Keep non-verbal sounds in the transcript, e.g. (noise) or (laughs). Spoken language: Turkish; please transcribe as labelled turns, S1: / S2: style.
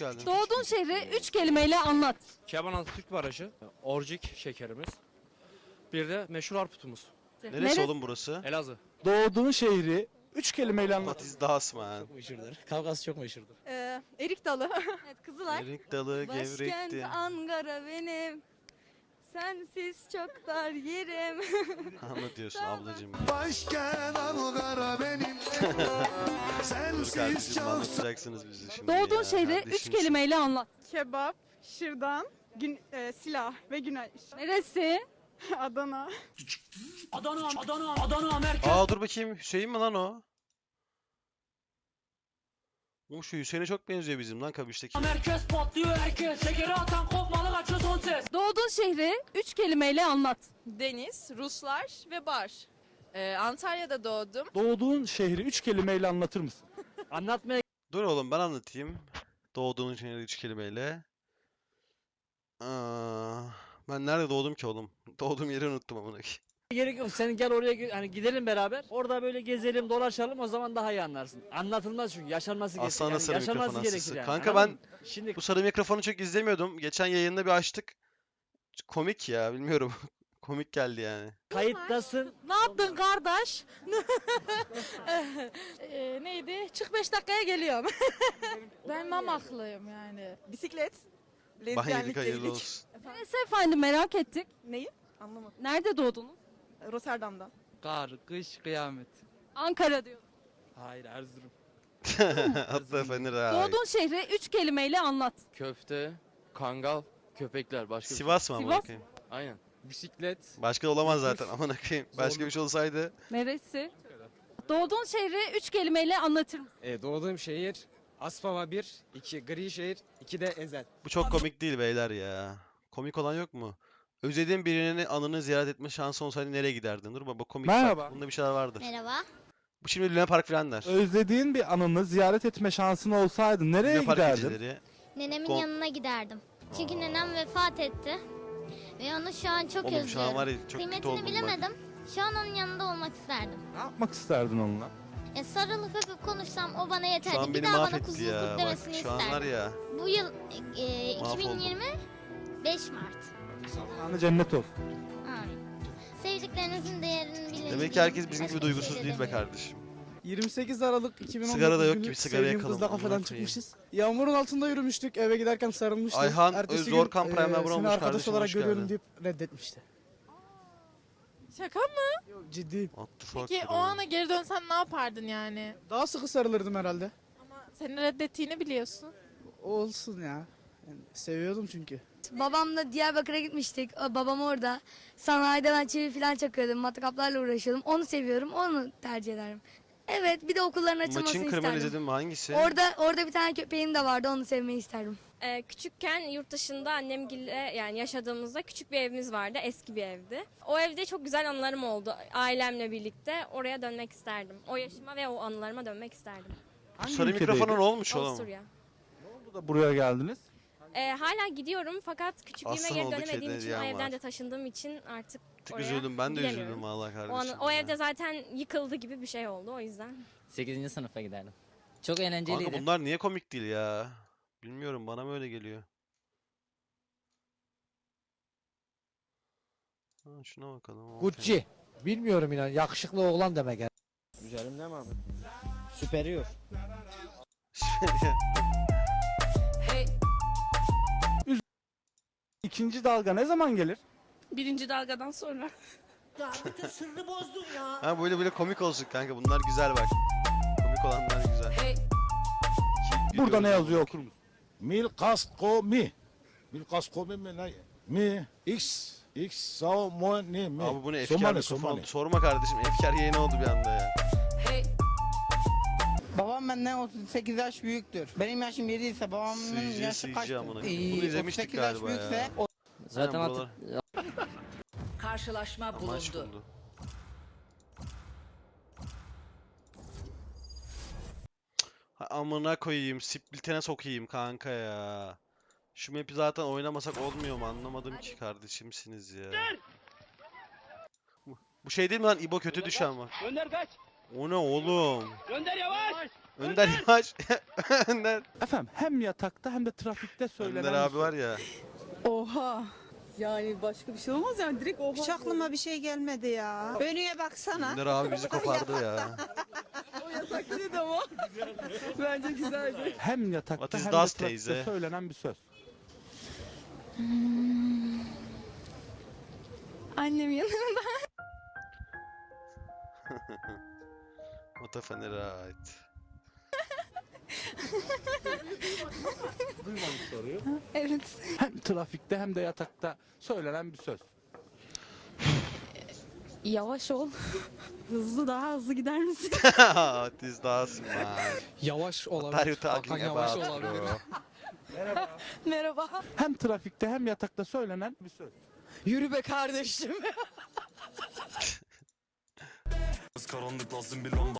S1: geldin.
S2: Doğduğun şehri üç kelimeyle anlat.
S3: Keban Atatürk Barajı, Orcik şekerimiz. Bir de meşhur arputumuz.
S1: Neresi oğlum burası?
S3: Elazığ.
S4: Doğduğun şehri üç kelimeyle anlat.
S1: What is das man?
S3: Meşhurdur. Kavgası çok meşhurdur.
S5: Ee, erik dalı. (laughs)
S2: Evet Kızılay.
S1: Erik dalı
S5: Başkent
S1: gevrekti.
S5: Ankara benim. Sensiz çok dar yerim. (laughs)
S1: Anlatıyorsun ablacığım.
S6: Başkent Ankara benim. (laughs)
S1: Dur
S6: Sensiz
S1: kardeşim
S6: çok
S1: anlatacaksınız bizi şimdi
S2: Doğduğun
S1: ya.
S2: şehri üç kelimeyle anlat.
S7: Kebap, şırdan, gün, e, silah ve güneş.
S2: Neresi? (laughs)
S7: Adana.
S8: Adana, Adana, Adana merkez.
S1: Aa dur bakayım Hüseyin mi lan o? O şu Hüseyin'e çok benziyor bizim lan Kabiş'teki.
S8: Merkez patlıyor herkes. Şekeri atan kopmalı kaçıyor son ses.
S2: Doğduğun şehri üç kelimeyle anlat.
S5: Deniz, Ruslar ve bar. Ee, Antalya'da doğdum.
S4: Doğduğun şehri üç kelimeyle anlatır mısın? (laughs)
S3: Anlatmaya
S1: Dur oğlum ben anlatayım. Doğduğun için üç kelimeyle. Aa, ben nerede doğdum ki oğlum? (laughs) Doğduğum yeri unuttum amına koyayım.
S9: Gerek yok. Sen gel oraya hani gidelim beraber. Orada böyle gezelim, dolaşalım o zaman daha iyi anlarsın. Anlatılmaz çünkü yaşanması gerekir.
S1: Aslan
S9: Yani
S1: aslanı
S9: yaşanması
S1: mikrofon
S9: gerekir
S1: hastası.
S9: yani.
S1: Kanka
S9: anladın
S1: ben
S9: mı? şimdi
S1: bu sarı mikrofonu çok izlemiyordum. Geçen yayında bir açtık. Komik ya bilmiyorum. (laughs) Komik geldi yani.
S9: kayıttasın.
S2: Ne yaptın kardeş? (laughs) Ee, neydi? Çık 5 dakikaya geliyorum. (laughs)
S7: Ben mamaklıyım yani.
S5: Bisiklet.
S1: Banyelik
S5: Lezbiyenlik
S1: hayırlı
S5: delilik.
S1: olsun.
S2: Neresi efendim merak ettik.
S5: Neyi? Anlamadım.
S2: Nerede doğdunuz?
S5: Rotterdam'da.
S3: Kar, kış, kıyamet.
S2: Ankara diyor.
S3: Hayır Erzurum.
S1: Atla efendim abi.
S2: Doğduğun şehri üç kelimeyle anlat.
S10: Köfte, kangal, köpekler başka bir şey.
S1: Sivas mı amına
S2: Sivas.
S1: koyayım?
S10: Aynen. Bisiklet.
S1: Başka da olamaz zaten amına koyayım. Başka bir şey olsaydı.
S2: Neresi? Doğduğun şehri üç kelimeyle anlatır mısın?
S3: E, doğduğum şehir Aspava 1, 2 Grişehir, 2 de Ezel.
S1: Bu çok komik değil beyler ya. Komik olan yok mu? Özlediğin birinin anını ziyaret etme şansı olsaydı nereye giderdin? Dur baba komik bak.
S4: Merhaba.
S1: Bunda bir şeyler vardır.
S11: Merhaba.
S1: Bu şimdi Luna Park falan der.
S4: Özlediğin bir anını ziyaret etme şansın olsaydı nereye
S1: Luna Park
S4: giderdin?
S1: geceleri.
S11: Nenemin
S1: Kon-
S11: yanına giderdim. Çünkü nenem vefat etti. Ve onu şu an çok
S1: Oğlum şu
S11: özlüyorum.
S1: an var ya çok kötü
S11: Kıymetini
S1: oldum bak.
S11: bilemedim. Şu an onun yanında olmak isterdim.
S4: Ne yapmak isterdin onunla?
S11: E, sarılıp öpüp konuşsam o bana yeterdi.
S1: Şu an
S11: bir
S1: beni
S11: daha bana
S1: mahvetti
S11: kuzuluk
S1: ya. Bak
S11: demesini
S1: şu an var ya.
S11: Bu yıl e,
S1: Mahvoldum.
S11: 2020 5 Mart.
S4: Anı cennet olsun.
S11: Amin. Sevdiklerinizin değerini bilin.
S1: Demek ki herkes bizim
S11: Başka
S1: gibi duygusuz
S11: şey
S1: değil be
S11: demiyorum.
S1: kardeşim.
S7: 28 Aralık 2019
S1: Sigara da yok
S7: günü
S1: gibi sigaraya
S7: sevdiğim
S1: yakalım,
S7: kızla
S1: amına
S7: kafeden
S1: koyayım.
S7: çıkmışız. Yağmurun altında yürümüştük. Eve giderken sarılmıştım.
S1: Ayhan,
S7: Ertesi
S1: Zor
S7: gün,
S1: Kamp
S7: e,
S1: Prem'den
S7: seni
S1: vurulmuş
S7: arkadaş
S1: kardeşim,
S7: olarak
S1: hoş
S7: görüyorum
S1: geldin.
S7: deyip reddetmişti.
S5: Şaka mı?
S7: Yok ciddi.
S1: What the fuck
S12: o ana geri dönsen ne yapardın yani?
S7: Daha sıkı sarılırdım herhalde.
S12: Ama seni reddettiğini biliyorsun.
S7: Olsun ya. Yani seviyordum çünkü.
S11: Babamla Diyarbakır'a gitmiştik. Babam orada. Sanayide ben çivi falan çakıyordum. Matkaplarla uğraşıyordum. Onu seviyorum. Onu tercih ederim. Evet bir de okulların açılmasını
S1: Maçın
S11: isterdim.
S1: kırmızı izledin mi? Hangisi?
S11: Orada orada bir tane köpeğim de vardı. Onu sevmeyi isterdim.
S2: Ee, küçükken yurt dışında annemgille yani yaşadığımızda küçük bir evimiz vardı. Eski bir evdi. O evde çok güzel anılarım oldu. Ailemle birlikte oraya dönmek isterdim. O yaşıma ve o anılarıma dönmek isterdim.
S4: Hangi
S1: sarı ne olmuş oğlum?
S2: Avusturya.
S4: Bu da buraya geldiniz.
S2: Ee, hala gidiyorum fakat küçüklüğüme
S1: Aslan
S2: geri dönemediğim için o evden de taşındığım için artık
S1: Tık
S2: oraya
S1: üzüldüm. Ben de
S2: gidemiyorum.
S1: üzüldüm vallahi
S2: o,
S1: kardeşim.
S2: anı- o
S1: ya.
S2: evde zaten yıkıldı gibi bir şey oldu o yüzden.
S9: 8. sınıfa giderdim. Çok eğlenceliydi.
S1: Kanka bunlar niye komik değil ya? Bilmiyorum bana mı öyle geliyor? Ha, şuna bakalım. o
S9: Gucci. Bilmiyorum inan yakışıklı oğlan demek.
S3: Güzelim değil mi abi?
S9: Superior. (laughs)
S4: İkinci dalga ne zaman gelir?
S12: Birinci dalgadan sonra.
S8: Ya bütün sırrı bozdun ya.
S1: ha böyle böyle komik olsun kanka. Bunlar güzel bak. Komik olanlar güzel. İki
S4: Burada ne yazıyor okur musun?
S6: Mil kasko mi. Mil kasko mi mi ne? Mi. X. X. Sao mo ni mi.
S1: Abi bu ne efkar
S6: Somali, Somali.
S1: Sorma kardeşim. Efkar yayını oldu bir anda ya.
S7: Benden 38 yaş büyüktür. Benim yaşım 7 ise babamın
S1: Sıyıcı
S7: yaşı
S1: sıyıcı
S7: kaçtır?
S1: amına koyayım. Bunu izlemiştik
S7: 38 yaş
S1: galiba ya.
S7: büyükse
S9: Zaten
S1: Ha,
S9: artık
S8: Karşılaşma
S1: Amaç buldu. Ha, amına koyayım. Split'ine sokayım kanka ya. Şu map'i zaten oynamasak olmuyor mu? Anlamadım ki kardeşimsiniz ya. Bu- Bu şey değil mi lan? İbo kötü düşen var.
S9: Önder kaç.
S1: O ne oğlum?
S13: Gönder yavaş.
S1: Önder yavaş. (laughs) Önder.
S4: Efendim hem yatakta hem de trafikte söylenen
S1: Önder abi var ya.
S14: Oha. Yani başka bir şey olmaz yani direkt oha.
S15: Hiç aklıma bir şey gelmedi ya. Önüne baksana.
S1: Önder abi bizi (laughs) kopardı ya.
S14: O yatakta dedi ama. (laughs) Bence güzeldi.
S4: Hem yatakta hem
S1: das
S4: de trafikte
S1: teyze?
S4: söylenen bir söz.
S12: Annem yanımda.
S1: What a funny ride.
S12: Evet.
S4: Hem trafikte hem de yatakta söylenen bir söz.
S12: Yavaş ol.
S14: Hızlı daha hızlı gider misin?
S1: What is das man?
S7: Yavaş
S1: What are you talking about bro?
S15: Merhaba.
S4: Hem trafikte hem yatakta söylenen bir söz.
S15: Yürü be kardeşim.
S3: Karanlık lazım bir lamba